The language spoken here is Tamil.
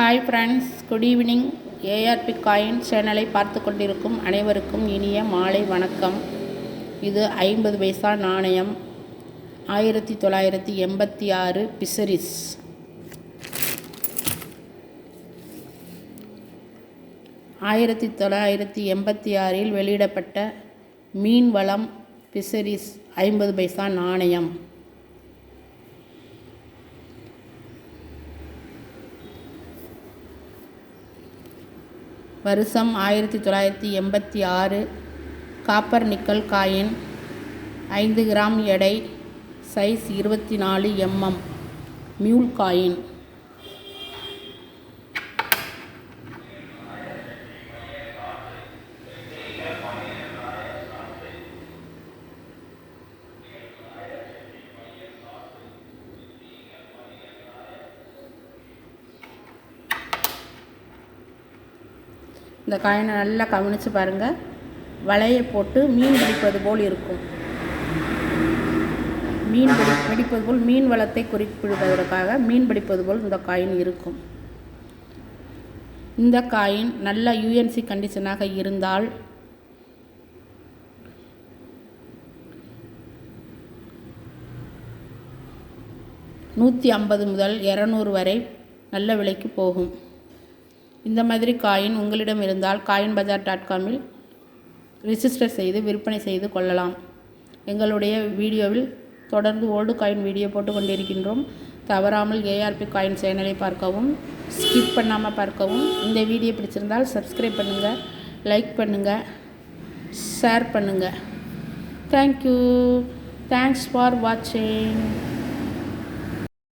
Hi friends good evening ARP coin சேனலை பார்த்து கொண்டிருக்கும் அனைவருக்கும் இனிய மாலை வணக்கம். இது ஐம்பது பைசா நாணயம். ஆயிரத்தி தொள்ளாயிரத்தி எண்பத்தி ஆறு பிசரிஸ் ஆயிரத்தி தொள்ளாயிரத்தி எண்பத்தி ஆறில் வெளியிடப்பட்ட மீன் வளம் பிசரிஸ் ஐம்பது பைசா நாணயம். வருஷம் ஆயிரத்தி தொள்ளாயிரத்தி எண்பத்தி ஆறு. காப்பர் நிக்கல் காயின் ஐந்து கிராம் எடை சைஸ் இருபத்தி நாலு எம்எம் மியூல் காயின். இந்த காயினை நல்லா கவனித்து பாருங்கள் வலையை போட்டு மீன் பிடிப்பது போல் இருக்கும். மீன் பிடி பிடிப்பது போல் மீன் வளத்தை குறிப்பிடுவதற்காக மீன் பிடிப்பது போல் இந்த காயின் இருக்கும். இந்த காயின் நல்ல யூஎன்சி கண்டிஷனாக இருந்தால் நூற்றி ஐம்பது முதல் இரநூறு வரை நல்ல விலைக்கு போகும். இந்த மாதிரி காயின் உங்களிடம் இருந்தால் காயின் பஜார் டாட் காமில் ரிஜிஸ்டர் செய்து விற்பனை செய்து கொள்ளலாம். எங்களுடைய வீடியோவில் தொடர்ந்து ஓல்டு காயின் வீடியோ போட்டு கொண்டிருக்கின்றோம். தவறாமல் ஏஆர்பி காயின் சேனலை பார்க்கவும் ஸ்கிப் பண்ணாமல் பார்க்கவும். இந்த வீடியோ பிடிச்சிருந்தால் சப்ஸ்கிரைப் பண்ணுங்கள் லைக் பண்ணுங்கள் ஷேர் பண்ணுங்கள் தேங்க்யூ தேங்க்ஸ் ஃபார் வாட்சிங்